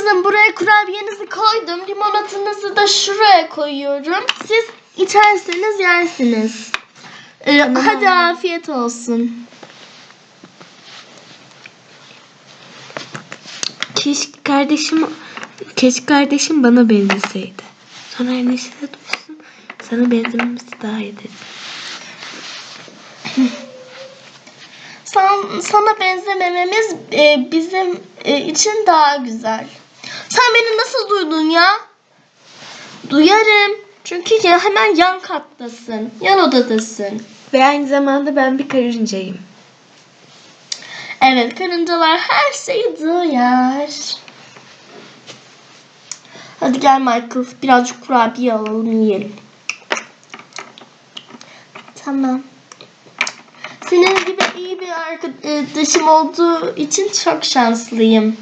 Kızım buraya kurabiyenizi koydum. Limonatanızı da şuraya koyuyorum. Siz içerseniz yersiniz. Ee, hadi afiyet olsun. Keşke kardeşim keşke kardeşim bana benzeseydi. Sonra annesi de duysun. Sana benzememiz daha iyi dedi. San, sana benzemememiz e, bizim e, için daha güzel. Sen beni nasıl duydun ya? Duyarım. Çünkü ya hemen yan kattasın. Yan odadasın. Ve aynı zamanda ben bir karıncayım. Evet karıncalar her şeyi duyar. Hadi gel Michael birazcık kurabiye alalım yiyelim. Tamam. Senin gibi iyi bir arkadaşım olduğu için çok şanslıyım.